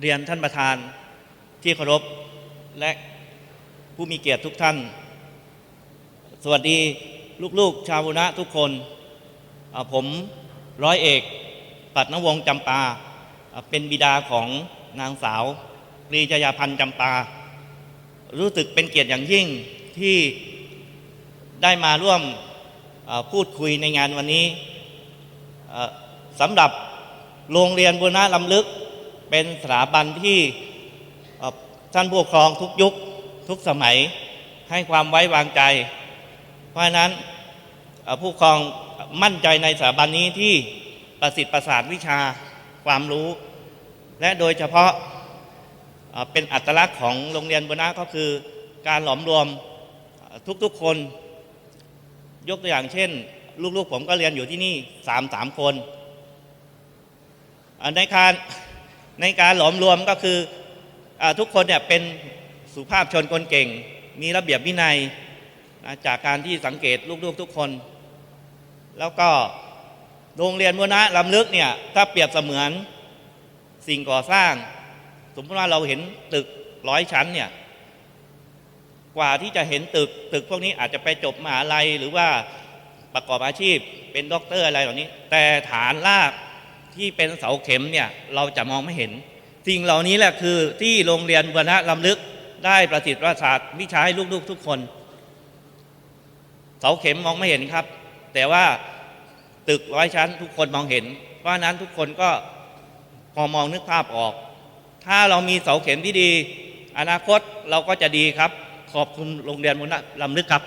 เรียนท่านประธานที่เคารพและผู้มีเกียรติทุกท่าน สวัสดีลูกๆ ชาวบุนะทุกคน ผมร้อยเอก ปัตนวงจำปา เป็นบิดาของนางสาวปรีชยาพันธ์จำปา รู้สึกเป็นเกียรติอย่างยิ่งที่ได้มาร่วมพูดคุยในงานวันนี้สำหรับโรงเรียนบุรณะลำลึก เป็นสถาบันที่ท่านผู้ปกครองทุกยุคทุกสมัยให้ความไว้วางใจ เพราะฉะนั้นผู้ปกครองมั่นใจในสถาบันนี้ที่ประสิทธิ์ประสานวิชาความรู้ และโดยเฉพาะเป็นอัตลักษณ์ของโรงเรียนบุรณะก็คือการหลอมรวมทุกๆคน ยกตัวอย่างเช่น ลูกๆผมก็เรียนอยู่ที่นี่สามสามคนในการ ในการหลอมรวมก็คืออทุกคนเนี่ยเป็นสุภาพชนคนเก่ง มีระเบียบวินัยนะจากการที่สังเกตลูกๆทุกคน แล้วก็โรงเรียนบุณะลำลึกเนี่ยถ้าเปรียบเสมือนสิ่งก่อสร้าง สมมติว่าเราเห็นตึกร้อยชั้นเนี่ยกว่าที่จะเห็นตึกตึกพวกนี้อาจจะไปจบมหาลัยหรือว่าประกอบอาชีพเป็นด็อกเตอร์อะไรเหล่านี้ แต่ฐานราก ที่เป็นเสาเข็มเนี่ยเราจะมองไม่เห็น สิ่งเหล่านี้แหละคือที่โรงเรียนบุรณะลำลึกได้ประสิทธิ์ประสาทวิชาให้ลูกๆทุกคน เสาเข็มมองไม่เห็นครับ แต่ว่าตึกร้อยชั้นทุกคนมองเห็น เพราะฉะนั้นทุกคนก็พอมองนึกภาพออก ถ้าเรามีเสาเข็มที่ดี อนาคตเราก็จะดีครับ ขอบคุณโรงเรียนมุนลำลึกครับ